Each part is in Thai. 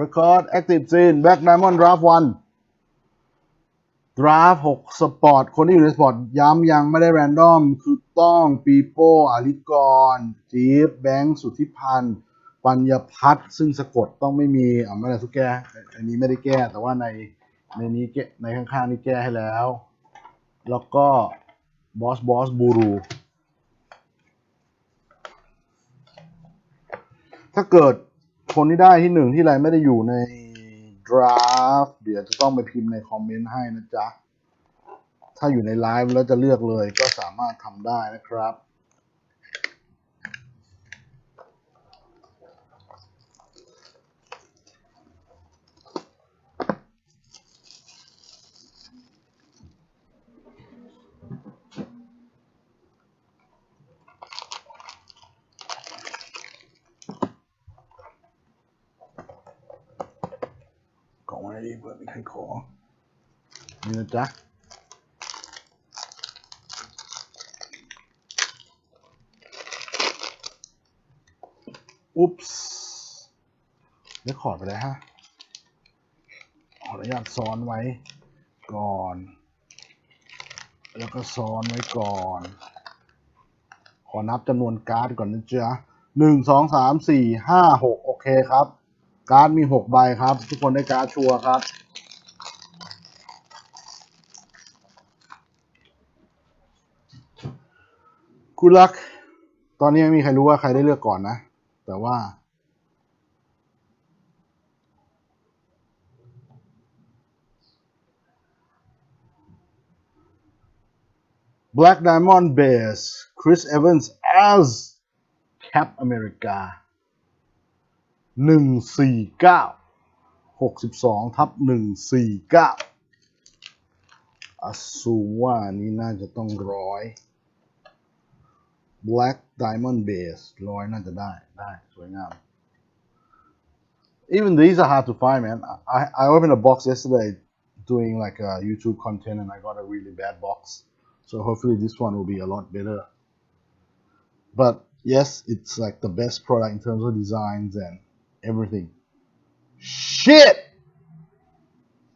record active scene back diamond draft 1 draft 6 sport คนที่อยู่ในสปอร์ตย้ำยังไม่ได้ random คือต้องปีโป้อาริกรจี๊บแบงค์สุทธิพันธ์ ปัญญพัฒน์ซึ่งสะกดต้องไม่มีอ่าไม่ได้ทุกแก้ อันนี้ไม่ได้แก้ แต่ว่าในในนี้แก้ในข้างๆนี่แก้ให้แล้ว แล้วก็บอสบอสบูรูถ้าเกิด คนที่ได้ที่หนึ่งที่ไรไม่ได้อยู่ในดราฟเดี๋ยวจะต้องไปพิมพ์ในคอมเมนต์ให้นะจ๊ะ ถ้าอยู่ในไลฟ์แล้วจะเลือกเลยก็สามารถทำได้นะครับ ของอะไร ดีเผื่อมีใครขอนี่นะจ๊ะอุ๊ปส์เรคคอร์ดไปแล้วฮะ ขออนุญาตซ้อนไว้ก่อน แล้วก็ซ้อนไว้ก่อน ขอนับจำนวนการ์ดก่อนนะจ๊ะหนึ่งสองสามสี่ห้าหกโอเคครับ การ์ดมีหกใบครับ ทุกคนได้การ์ดชัวร์ครับ คุณลัก ตอนนี้ไม่มีใครรู้ว่าใครได้เลือกก่อนนะ แต่ว่า Black Diamond Bears Chris Evans as Cap America หนึ่งสี่เก้าหกสิบสองทับหนึ่งสี่เก้าอสูว่านี้น่าจะต้องร้อย Black Diamond Base ร้อยน่าจะได้ ได้สวยงาม Even these are hard to find, man. I, I opened a box yesterday doing like a YouTube content and I got a really bad box. So hopefully this one will be a lot better. But yes, it's like the best product in terms of designs and everything. Shit!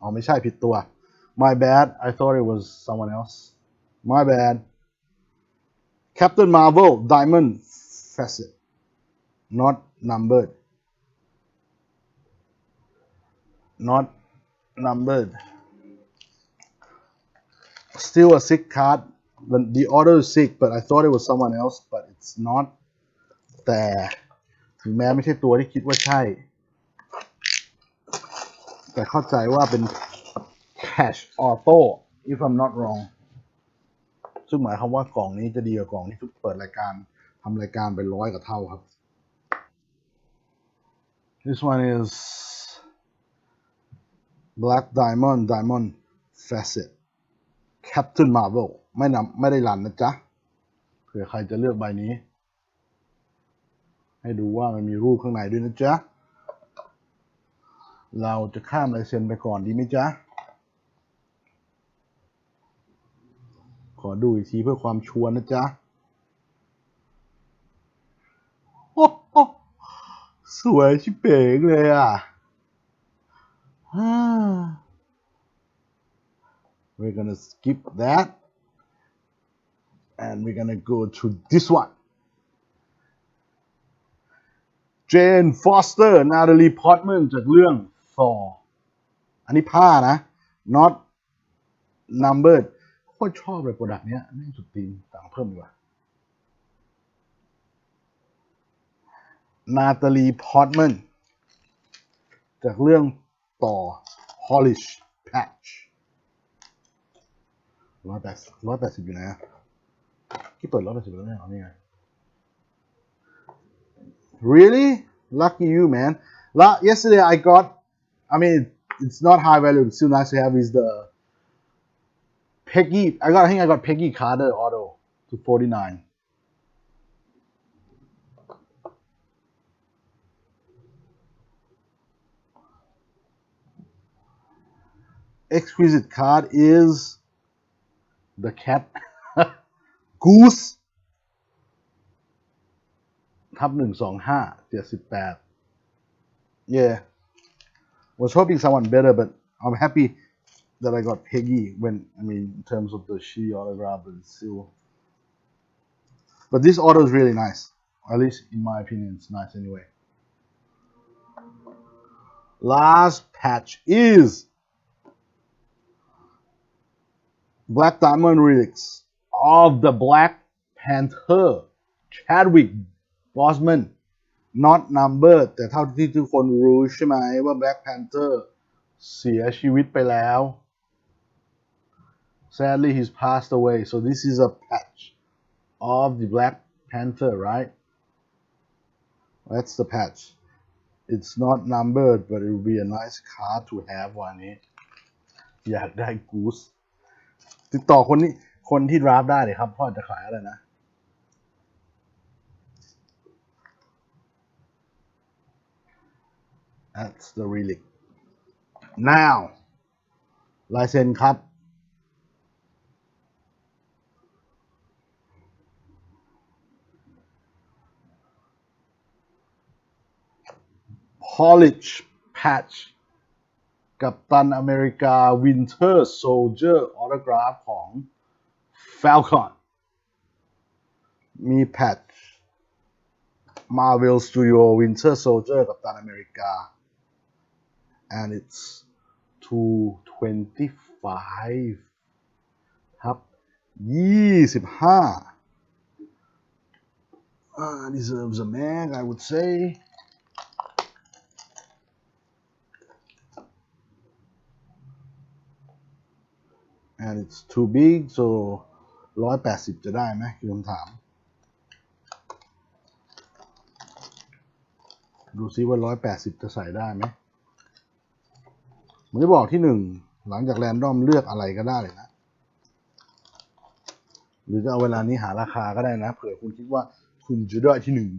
อ๋อไม่ใช่ผิดตัว My bad. I thought it was someone else. My bad. Captain Marvel Diamond Facet. Not numbered. Not numbered. Still a sick card. The, the order is sick, but I thought it was someone else, but it's not. แต่ถึงแม้ไม่ใช่ตัวที่คิดว่าใช่ แต่เข้าใจว่าเป็น cash auto if I'm not wrong ซึ่งหมายความว่ากล่องนี้จะดีกว่ากล่องที่ทุกเปิดรายการทำรายการไปร้อยกว่าเท่าครับ This one is Black Diamond Diamond Facet Captain Marvel ไม่นำไม่ได้รันนะจ๊ะเผื่อใครจะเลือกใบนี้ ให้ดูว่ามันมีรูปข้างในด้วยนะจ๊ะ เราจะข้ามลายเซ็นไปก่อนดีไหมจ๊ะ ขอดูอีกทีเพื่อความชัวร์นะจ๊ะโอ้โหสวยชิบเป๋งเลยอะฮ่า We're gonna skip that and we're gonna go to this one Jane Foster Natalie Portman จากเรื่อง Thor อันนี้ผ้านะ not numbered ตรชอบเลยโปรดักต์เนี้ยแม่สุดตีนต่างเพิ่มดีกว่านาตาลีพอร์ตแมนจากเรื่องต่อ Polish Patch ร้อยแปดร้อยแปดสิบอยู่นะที่เปิดร้อยแปดสิบแล้วเนี่ยเอานี่ไง Really lucky you man la yesterday I got I mean it's not high value but still nice to have is the Peggy, I got, I think I got Peggy Carter auto to 49. Exquisite card is the cat Goose ทับหนึ่งสองห้าเจ็ดสิบแปด yeah was hoping someone better, but I'm happy that I got Peggy when I mean in terms of the she autograph and seal. But this auto is really nice. At least in my opinion, it's nice anyway. Last patch is Black Diamond Relics of the Black Panther Chadwick Boseman not numbered แต่เท่าที่ทุกคนรู้ใช่ไหมว่า Black Panther เสียชีวิตไปแล้ว Sadly he's passed away so this is a patch of the Black Panther right that's the patch it's not numbered but it will be a nice card to have วันนี้ อยากได้ Goose ติดต่อคนนี้คนที่ดราฟได้เลยครับพ่อจะขายอะไรนะ That's the relic now ลายเซ็นครับ Polish Patch กับตันอเมริกา Winter Soldier ออ t กราฟของ Falcon มีแพท Marvel Studio Winter Soldier กับตันอเมริกา and it's 225ครับ25 uh, deserves a mag I would say And it's too big so 180 จะได้ไหมคือคำถาม ดูซิว่า 180 จะใส่ได้ไหมผมจะบอกที่หนึ่งหลังจากแรนดอมเลือกอะไรก็ได้เลยนะ หรือจะเอาเวลานี้หาราคาก็ได้นะ เผื่อคุณคิดว่าคุณจะได้ที่หนึ่ง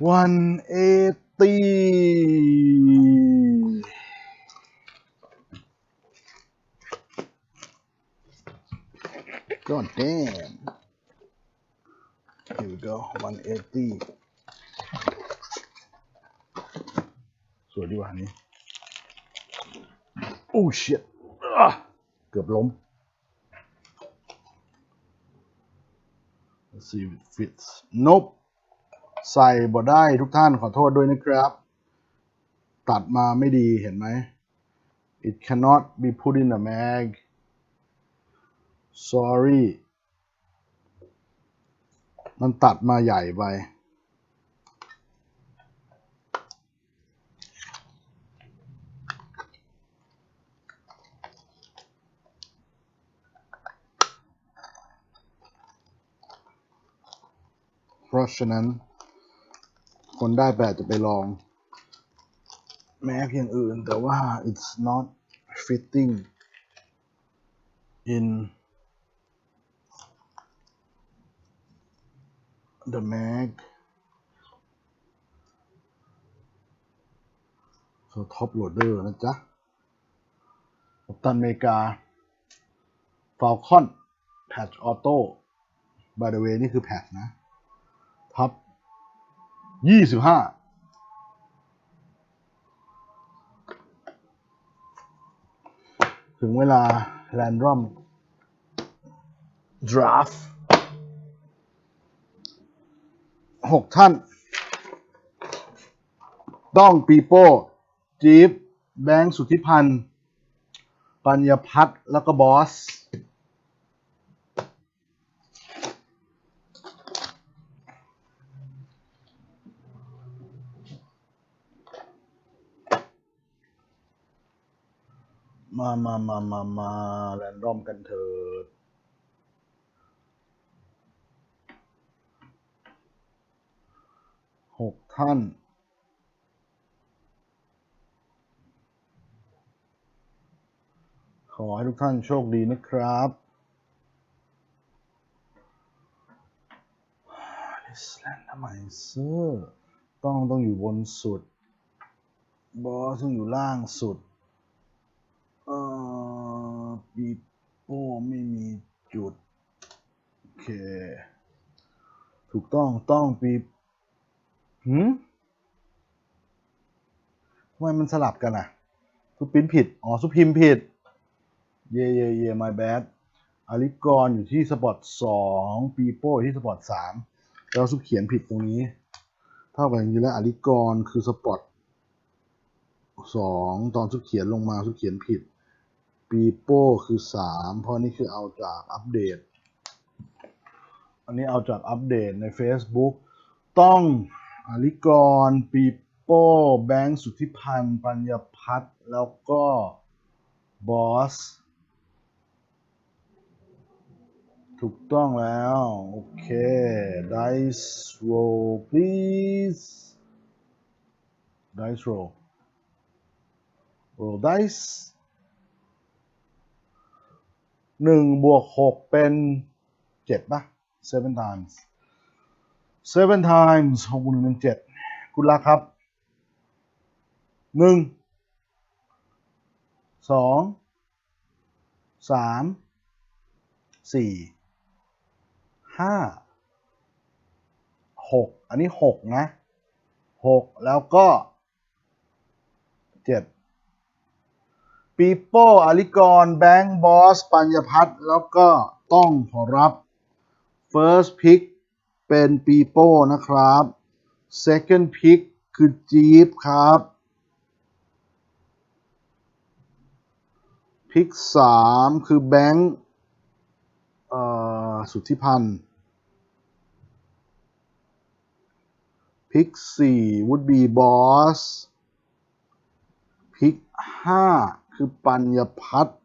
180 God damn. Here we go. 180. สวยดีกว่านี้ Oh shit เกือบล้ม Let's see if it fits Nope ใส่บ่ได้ทุกท่านขอโทษด้วยนะครับ ตัดมาไม่ดีเห็นไหม It cannot be put in a mag sorry มันตัดมาใหญ่ไป เพราะฉะนั้น คนได้แบบจะไปลอง แม้เพียงอื่นแต่ว่า it's not fitting in the mag so top loader นะจ๊ะกัปตันอเมริกา Falcon Patch Auto by the way นี่คือ Patch นะท็อปยี่สิบห้าถึงเวลา Random Draft หกท่าน ต้องปีโป้ จี๊บแบงค์สุทธิพันธ์ ปัญญพัฒน์แล้วก็บอส มามามามามาแรนดอมกันเถิด หกท่าน ขอให้ทุกท่านโชคดีนะครับลิสแลนด์ทำไมเซอร์ต้องต้องอยู่บนสุด บอสต้องอยู่ล่างสุด เอ่อปีโป้ไม่มีจุด โอเค ถูกต้องต้องปี หืมทำไมมันสลับกันอะซุปปิ้นผิด อ๋อ ซุปพิมผิด เย่เย่เย่ my bad อาริกรอยู่ที่สปอตสองปีโป้ที่สปอตสามแล้วซุปเขียนผิดตรงนี้ เท่ากับจริงแล้วอาริกรคือสปอตสองตอนซุปเขียนลงมาซุปเขียนผิด ปีโป้คือสามเพราะนี่คือเอาจากอัปเดต อันนี้เอาจากอัปเดตใน Facebook ต้อง อาริกรปีโป้แบงค์สุทธิพันธ์ปัญญพัฒน์แล้วก็บอส ถูกต้องแล้ว โอเค dice roll please dice roll roll dice หนึ่งบวกหกเป็นเจ็ดป่ะ seven times seven times หกบวกหนึ่งเป็นเจ็ดคุณลักครับหนึ่งสองสามสี่ห้าหกอันนี้หกนะหกแล้วก็เจ็ดปีโป้อาริกร แบงค์บอส ปัญญพัฒน์แล้วก็ต้องขอรับ first pick เป็นปีโป้นะครับ second pick คือจี๊บครับ พิกสามคือแบงค์สุทธิพันธ์พิกสี่วุฒบีบอสพิกห้าคือปัญญพัฒน์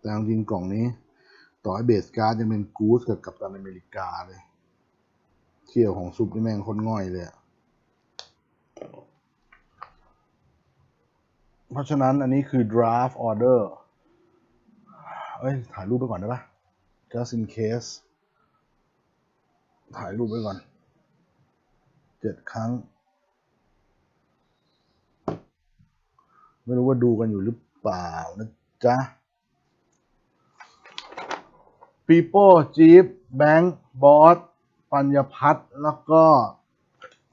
แต่จริงกล่องนี้ ต่อให้เบสการ์ดยังเป็นกูสกับกัปตันอเมริกาเลยเที่ยวของซุปนี่แม่งคนง่อยเลยอะเพราะฉะนั้นอันนี้คือ draft order เอ้ย ถ่ายรูปไปก่อนได้ปะ just in case ถ่ายรูปไปก่อน เจ็ดครั้ง ไม่รู้ว่าดูกันอยู่หรือเปล่านะจ๊ะ ปีโป้จี๊บแบงค์บอส ปัญญพัฒน์แล้วก็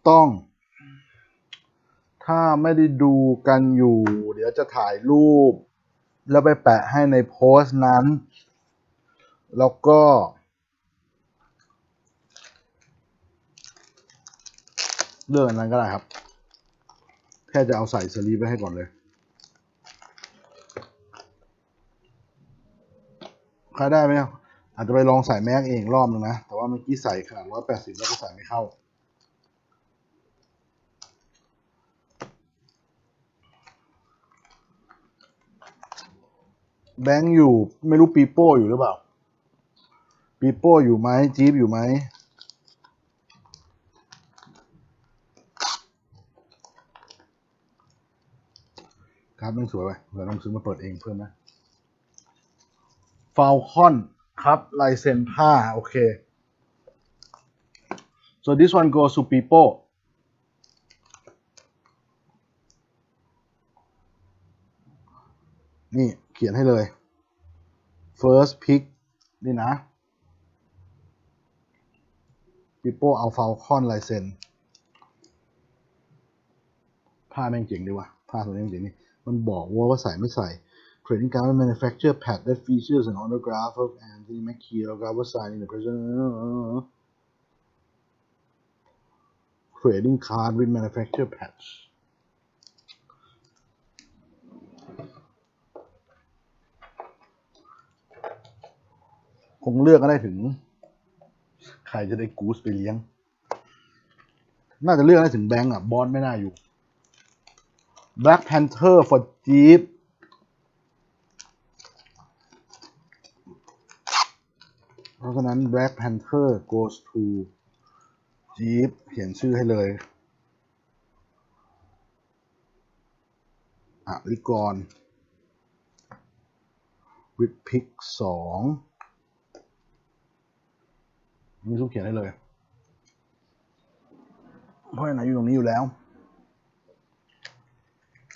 ต้อง ถ้าไม่ได้ดูกันอยู่ เดี๋ยวจะถ่ายรูป แล้วไปแปะให้ในโพสต์นั้น แล้วก็ เรื่องอันนั้นก็ได้ครับ แค่จะเอาใส่สลีปไว้ให้ก่อนเลยใครได้ไหมครับ อาจจะไปลองใส่แม็กเองรอบนึงนะ แต่ว่าเมื่อกี้ใส่ขนาด180แล้วก็ใส่ไม่เข้า แบงค์อยู่ไม่รู้ปีโป้อยู่หรือเปล่า ปีโป้อยู่ไหมจี๊บอยู่ไหมครับแม่งสวยไปเดี๋ยวต้องซื้อมาเปิดเองเพิ่มนนะฟาลคอน ครับลายเซ็นผ้าโอเค so this one goes to people นี่ เขียนให้เลย first pick นี่นะ people เอา falcon ลายเซ็นผ้าแม่งเจ๋งดีว่ะผ้าตัวนี้แม่งเจ๋งนี่มันบอกว่าว่าใส่ไม่ใส่ Trading card manufacture pad that features an autograph of Anthony Mackie autograph was signed in the present trading card with manufacture patch คงเลือกก็ได้ถึง ใครจะได้กูสไปเลี้ยง น่าจะเลือกได้ถึงแบงก์อะ บอสไม่น่าอยู่ Black Panther for Jeep เพราะฉะนั้น Black Panther goes to Jeep เขียนชื่อให้เลยอะลิกร with pick สองนี่ซุปเขียนให้เลย เพราะไหนอยู่ตรงนี้อยู่แล้ว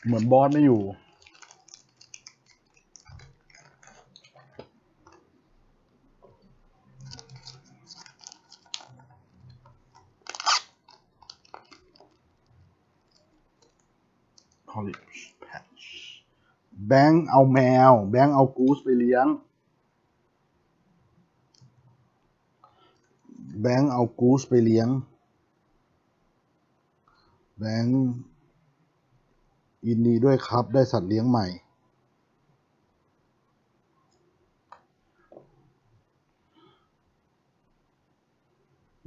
เหมือนบอสไม่อยู่ college patch แบงค์เอาแมว แบงค์เอากูสไปเลี้ยง แบงค์เอากูสไปเลี้ยง แบงค์ยินดีด้วยครับได้สัตว์เลี้ยงใหม่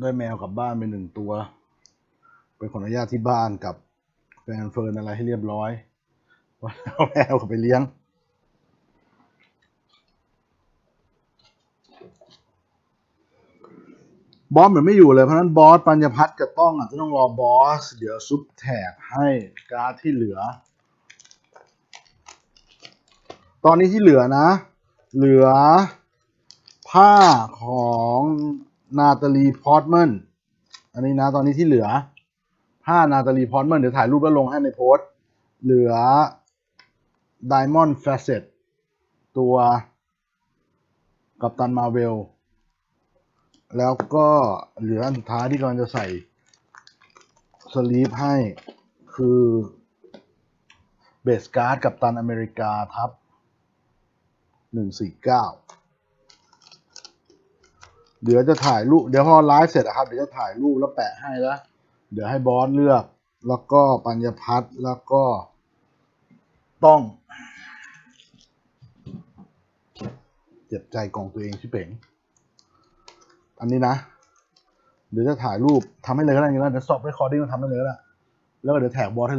ได้แมวกลับบ้านไปหนึ่งตัว ไปขออนุญาตที่บ้านกับแฟนเฟิร์นอะไรให้เรียบร้อย ว่าเอาแมวไปเลี้ยง บอสเหมือนไม่อยู่เลย เพราะนั้นบอสปัญญพัฒน์จะต้องอาจจะต้องรอบอส เดี๋ยวซุปแถบให้การ์ดที่เหลือ ตอนนี้ที่เหลือนะ เหลือผ้าของนาตาลีพอร์ตแมนอันนี้นะ ตอนนี้ที่เหลือผ้านาตาลีพอร์ตแมนเดี๋ยวถ่ายรูปแล้วลงให้ในโพสต์เหลือ Diamond Facet ตัวกัปตันมาเวล แล้วก็เหลืออันท้ายที่กำลังจะใส่สลีปให้คือเบสการ์ดกับตันอเมริกาทับหนึ่งสี่เก้าเดี๋ยวจะถ่ายรูป เดี๋ยวพอไลฟ์เสร็จอะครับ เดี๋ยวจะถ่ายรูปแล้วแปะให้แล้ว เดี๋ยวให้บอสเลือก แล้วก็ปัญญพัฒน์แล้วก็ ต้องเจ็บใจกองตัวเองชิเป๋งอันนี้นะ เดี๋ยวจะถ่ายรูปทำให้เลยก็ได้งั้นเดี๋ยวสอบเรคคอร์ดิ้งทำให้เลยก็ได้แล้วก็เดี๋ยวแท็กบอสให้เลย